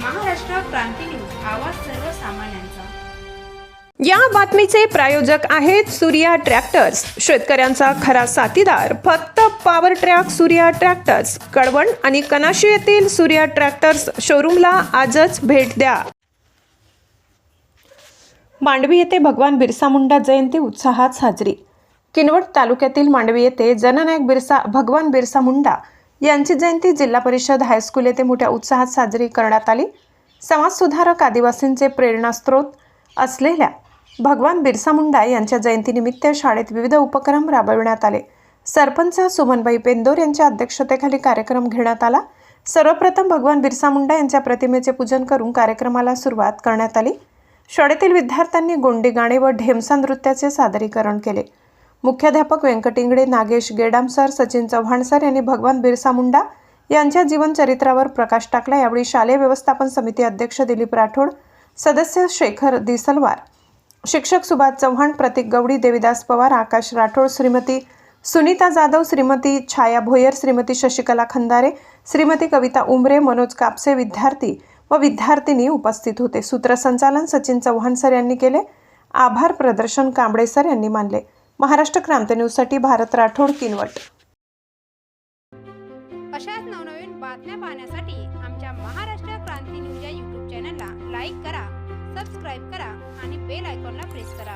क्रांती news आवाज सर्वसामान्यांचा. या बातमीचे प्रायोजक आहेत सूर्या ट्रॅक्टर्स. शेतकऱ्यांचा खरा साथीदार फक्त power track Surya tractors. Kalwan आणि कनाशी येथील सूर्या ट्रॅक्टर्स शोरूमला आजच भेट द्या. मांडवी येथे भगवान बिरसा मुंडा जयंती उत्साहात साजरी. किनवट तालुक्यातील मांडवी येथे जननायक बिरसा भगवान बिरसा मुंडा यांची जयंती जिल्हा परिषद हायस्कूल येथे मोठ्या उत्साहात साजरी करण्यात आली. समाजसुधारक आदिवासींचे प्रेरणास्त्रोत असलेल्या भगवान बिरसा मुंडा यांच्या जयंतीनिमित्त शाळेत विविध उपक्रम राबविण्यात आले. सरपंच सुमनबाई पेंदोर यांच्या अध्यक्षतेखाली कार्यक्रम घेण्यात आला. सर्वप्रथम भगवान बिरसा मुंडा यांच्या प्रतिमेचे पूजन करून कार्यक्रमाला सुरुवात करण्यात आली. शाळेतील विद्यार्थ्यांनी गोंडी गाणे व ढेमसा नृत्याचे सादरीकरण केले. मुख्याध्यापक व्यंकटिंगडे नागेश गेडाम सर सचिन चव्हाण सर यांनी भगवान बिरसा मुंडा यांच्या जीवनचरित्रावर प्रकाश टाकला. यावेळी शालेय व्यवस्थापन समिती अध्यक्ष दिलीप राठोड सदस्य शेखर दिसलवार शिक्षक सुभाष चव्हाण प्रतीक गवडी देविदास पवार आकाश राठोड श्रीमती सुनीता जाधव श्रीमती छाया भोयर श्रीमती शशिकला खंदारे श्रीमती कविता उमरे मनोज कापसे विद्यार्थी व विद्यार्थिनी उपस्थित होते. सूत्रसंचालन सचिन चव्हाण सर यांनी केले. आभार प्रदर्शन कांबळे सर यांनी मानले. महाराष्ट्र क्रांती न्यूजसाठी भारत राठोड किनवट. अशाच नवनवीन बातम्या पाहण्यासाठी आमच्या महाराष्ट्र क्रांती न्यूज या यूट्यूब चॅनलला लाईक करा सबस्क्राईब करा आणि बेल आयकॉनला प्रेस करा.